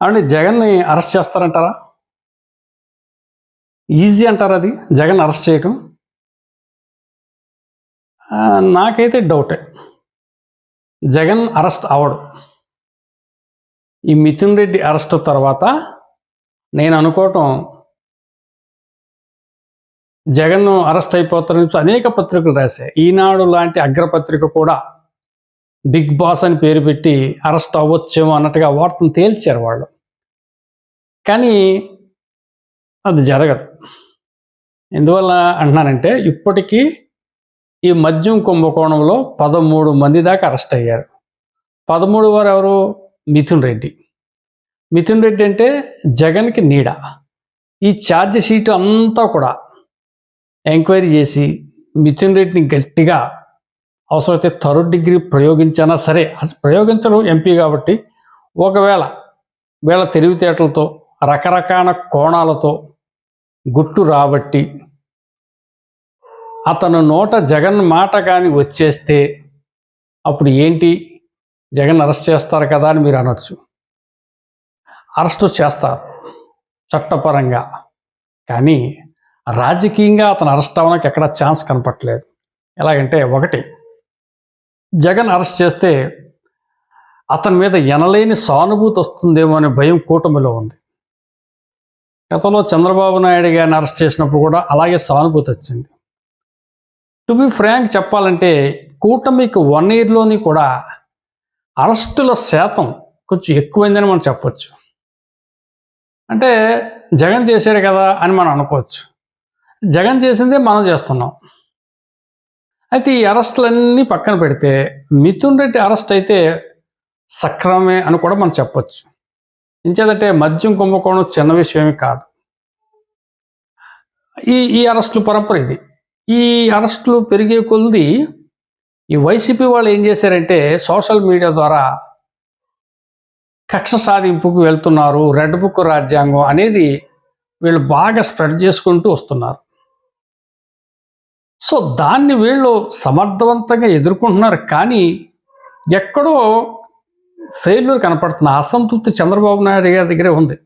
అంటే జగన్ని arrest చేస్తారంటారా? Easy అంటారా అది? జగన్ అరెస్ట్ చేయటం? నాకైతే డౌటే. జగన్ అరెస్ట్ అవడు. ఈ మిథున్ రెడ్డి అరెస్ట్ తర్వాత నేను అనుకోవటం జగన్ అరెస్ట్ అయిపోతారని అనేక పత్రికలు రాశాయి. ఈనాడు లాంటి అగ్రపత్రిక కూడా బిగ్ బాస్ అని పేరు పెట్టి అరెస్ట్ అవ్వచ్చేమో అన్నట్టుగా వార్తను తేల్చారు వాళ్ళు. కానీ అది జరగదు. ఎందువల్ల అంటున్నానంటే ఇప్పటికీ ఈ మద్యం కుంభకోణంలో పదమూడు మంది దాకా అరెస్ట్ అయ్యారు. పదమూడు వారు ఎవరు? మిథున్ రెడ్డి. మిథున్ రెడ్డి అంటే జగన్కి నీడ. ఈ ఛార్జ్ షీట్ అంతా కూడా ఎంక్వైరీ చేసి మిథున్ రెడ్డిని గట్టిగా అవసరమైతే థర్డ్ డిగ్రీ ప్రయోగించినా సరే అసలు ప్రయోగించడం ఎంపీ కాబట్టి ఒకవేళ వీళ్ళ తెలివితేటలతో రకరకాల కోణాలతో గుట్టు రాబట్టి అతను నోట జగన్ మాట కానీ వచ్చేస్తే అప్పుడు ఏంటి? జగన్ అరెస్ట్ చేస్తారు కదా అని మీరు అనొచ్చు. అరెస్టు చేస్తారు చట్టపరంగా. కానీ రాజకీయంగా అతను అరెస్ట్ అవ్వడానికి ఎక్కడ ఛాన్స్ కనపట్లేదు ఎలాగంటే ఒకటి జగన్ అరెస్ట్ చేస్తే అతని మీద ఎనలేని సానుభూతి వస్తుందేమో అనే భయం కూటమిలో ఉంది. గతంలో చంద్రబాబు నాయుడు గారిని అరెస్ట్ చేసినప్పుడు కూడా అలాగే సానుభూతి వచ్చింది. టు బి ఫ్రాంక్ చెప్పాలంటే కూటమికి వన్ ఇయర్లోని కూడా అరెస్టుల శాతం కొంచెం ఎక్కువైందని మనం చెప్పొచ్చు. అంటే జగన్ చేశాడు కదా అని మనం అనుకోవచ్చు. జగన్ చేసిందే మనం చేస్తున్నాం. అయితే ఈ అరెస్టులన్నీ పక్కన పెడితే మిథున్ రెడ్డి అరెస్ట్ అయితే సక్రమే అని కూడా మనం చెప్పొచ్చు. ఇంచేదంటే మద్యం కుంభకోణం చిన్న విషయమే కాదు. ఈ ఈ అరెస్టులు పరంపర ఇది. ఈ అరెస్టులు పెరిగే కొలది ఈ వైసీపీ వాళ్ళు ఏం చేశారంటే సోషల్ మీడియా ద్వారా కక్ష సాధింపుకు వెళ్తున్నారు రెడ్ బుక్ రాజ్యాంగం అనేది వీళ్ళు బాగా స్ప్రెడ్ చేసుకుంటూ వస్తున్నారు. సో దాన్ని వీళ్ళు సమర్థవంతంగా ఎదుర్కొంటున్నారు. కానీ ఎక్కడో ఫెయిల్యూర్ కనపడుతున్న అసంతృప్తి చంద్రబాబు నాయుడు గారి దగ్గరే ఉంది.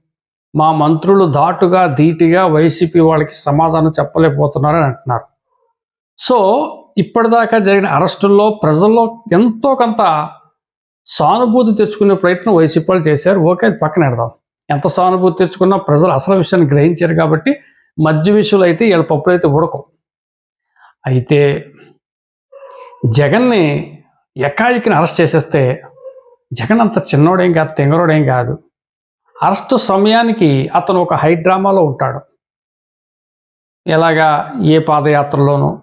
మా మంత్రులు ధాటుగా ధీటుగా వైసీపీ వాళ్ళకి సమాధానం చెప్పలేకపోతున్నారని అంటున్నారు. సో ఇప్పటిదాకా జరిగిన అరెస్టుల్లో ప్రజల్లో ఎంతో కొంత సానుభూతి తెచ్చుకునే ప్రయత్నం వైసీపీ వాళ్ళు చేశారు. ఓకే అది పక్కన పెడదాం. ఎంత సానుభూతి తెచ్చుకున్నా ప్రజలు అసలు విషయాన్ని గ్రహించారు కాబట్టి మధ్య విషయంలో అయితే వీళ్ళ పప్పులు అయితే ఉడకం అయితే జగన్ని ఎకాయికిని అరెస్ట్ చేసేస్తే జగన్ అంత చిన్నోడేం కాదు తెంగరోడేం కాదు. అరెస్టు సమయానికి అతను ఒక హై డ్రామాలో ఉంటాడు. ఎలాగా ఏ పాదయాత్రలోనో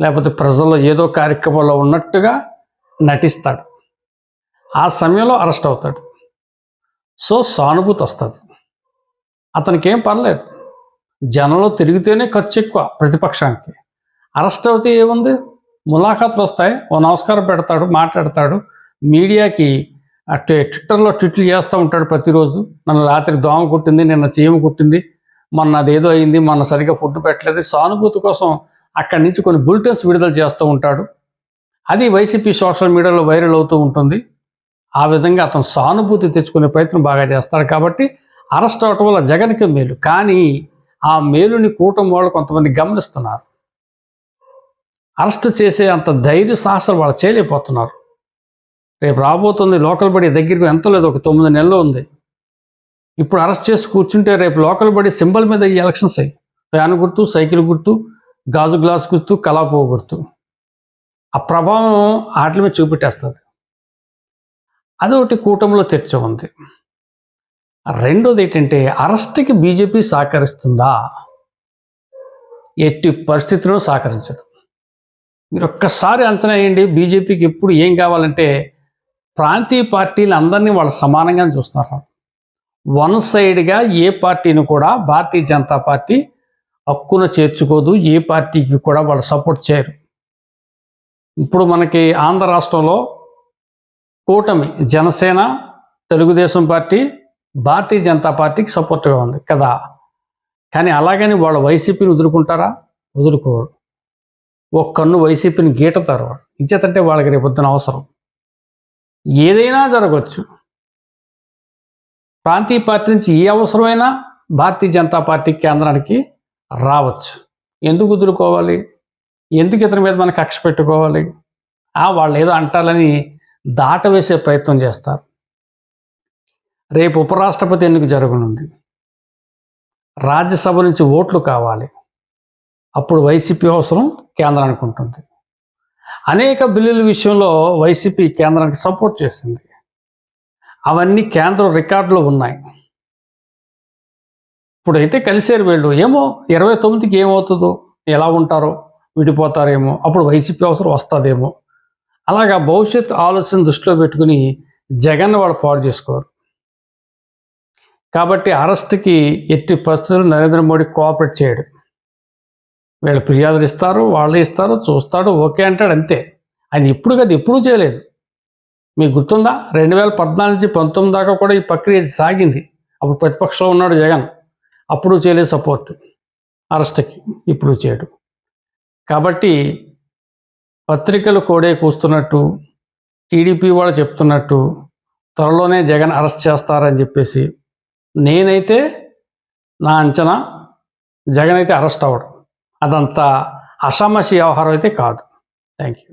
లేకపోతే ప్రజల్లో ఏదో కార్యక్రమంలో ఉన్నట్టుగా నటిస్తాడు. ఆ సమయంలో అరెస్ట్ అవుతాడు. సో సానుభూతి వస్తుంది. అతనికి ఏం పర్లేదు. జనంలో తిరిగితేనే ఖర్చు ఎక్కువ ప్రతిపక్షానికి. అరెస్ట్ అవుతే ఏముంది? ములాఖాతులు వస్తాయి. ఓ నమస్కారం పెడతాడు మాట్లాడతాడు. మీడియాకి అట్టే ట్విట్టర్లో ట్విట్లు చేస్తూ ఉంటాడు ప్రతిరోజు. నన్ను రాత్రి దోమ కుట్టింది నిన్న చీమ కుట్టింది. మొన్న అదేదో అయింది మొన్న సరిగ్గా ఫుడ్ పెట్టలేదు. సానుభూతి కోసం అక్కడి నుంచి కొన్ని బులెటిన్స్ విడుదల చేస్తూ ఉంటాడు. అది వైసీపీ సోషల్ మీడియాలో వైరల్ అవుతూ ఉంటుంది. ఆ విధంగా అతను సానుభూతి తెచ్చుకునే ప్రయత్నం బాగా చేస్తాడు కాబట్టి అరెస్ట్ అవటం వల్ల జగన్కి మేలు. కానీ ఆ మేలుని కూటమి వాళ్ళు కొంతమంది గమనిస్తున్నారు. అరెస్ట్ చేసే అంత ధైర్య సాహసాలు వాళ్ళు చేయలేకపోతున్నారు రేపు రాబోతుంది లోకల్ బడి దగ్గరికి ఎంత లేదు ఒక తొమ్మిది నెలలు ఉంది. ఇప్పుడు అరెస్ట్ చేసి కూర్చుంటే రేపు లోకల్ బడి సింబల్ మీద ఈ ఎలక్షన్స్ అయ్యి ఫ్యాన్ గుర్తు సైకిల్ గుర్తు గాజు గ్లాస్ గుర్తు కలాపో గుర్తు. ఆ ప్రభావం వాటి మీద చూపెట్టేస్తుంది. అదొకటి కూటమిలో చర్చ ఉంది. రెండోది ఏంటంటే అరెస్ట్కి బీజేపీ సహకరిస్తుందా? ఎట్టి పరిస్థితిలో సహకరించదు. మీరు ఒక్కసారి అంచనా వేయండి. బీజేపీకి ఎప్పుడు ఏం కావాలంటే ప్రాంతీయ పార్టీలు అందరినీ వాళ్ళు సమానంగా చూస్తున్నారు వన్ సైడ్గా ఏ పార్టీని కూడా భారతీయ జనతా పార్టీ హక్కున చేర్చుకోదు. ఏ పార్టీకి కూడా వాళ్ళు సపోర్ట్ చేయరు. ఇప్పుడు మనకి ఆంధ్ర రాష్ట్రంలో కూటమి జనసేన తెలుగుదేశం పార్టీ భారతీయ జనతా పార్టీకి సపోర్ట్గా ఉంది కదా. కానీ అలాగని వాళ్ళు వైసీపీని వదులుకుంటారా? వదులుకోరు. ఒక కన్ను వైసీపీని గీటతారు ఇచ్చేతంటే వాళ్ళకి రేపొద్దున అవసరం. ఏదైనా జరగవచ్చు ప్రాంతీయ పార్టీ నుంచి ఏ అవసరమైనా భారతీయ జనతా పార్టీ కేంద్రానికి రావచ్చు. ఎందుకు కుదురుకోవాలి ఎందుకు ఇతని మీద మనం కక్ష పెట్టుకోవాలి? ఆ వాళ్ళు ఏదో అంటారని దాటవేసే ప్రయత్నం చేస్తారు. రేపు ఉపరాష్ట్రపతి ఎన్నిక జరగనుంది. రాజ్యసభ నుంచి ఓట్లు కావాలి. అప్పుడు వైసీపీ అవసరం కేంద్రానికి ఉంటుంది. అనేక బిల్లుల విషయంలో వైసీపీ కేంద్రానికి సపోర్ట్ చేసింది. అవన్నీ కేంద్రం రికార్డులో ఉన్నాయి. ఇప్పుడైతే కలిసారు వీళ్ళు. ఏమో ఇరవై తొమ్మిదికి ఏమవుతుందో ఎలా ఉంటారో విడిపోతారేమో అప్పుడు వైసీపీ అవసరం వస్తుందేమో. అలాగా భవిష్యత్ ఆలోచన దృష్టిలో పెట్టుకుని జగన్ వాళ్ళు పాడు చేసుకోరు. కాబట్టి అరెస్ట్కి ఎట్టి పరిస్థితులు నరేంద్ర మోడీ కోఆపరేట్ చేయడు. వీళ్ళు ఫిర్యాదులు ఇస్తారు వాళ్ళు ఇస్తారు చూస్తాడు ఓకే అంటాడు అంతే. ఆయన ఇప్పుడు కదా ఎప్పుడూ చేయలేదు. మీకు గుర్తుందా? రెండు వేల పద్నాలుగు నుంచి పంతొమ్మిది దాకా కూడా ఈ ప్రక్రియ సాగింది. అప్పుడు ప్రతిపక్షంలో ఉన్నాడు జగన్. అప్పుడు చేయలేదు సపోర్ట్. అరెస్ట్కి ఇప్పుడు చేయడు. కాబట్టి పత్రికలు కోడే కూస్తున్నట్టు టీడీపీ వాళ్ళు చెప్తున్నట్టు త్వరలోనే జగన్ అరెస్ట్ చేస్తారని చెప్పేసి నేనైతే నా అంచనా జగన్ అయితే అరెస్ట్ అవ్వడం. అదంతా అసామసి వ్యవహారం అయితే కాదు. Thank you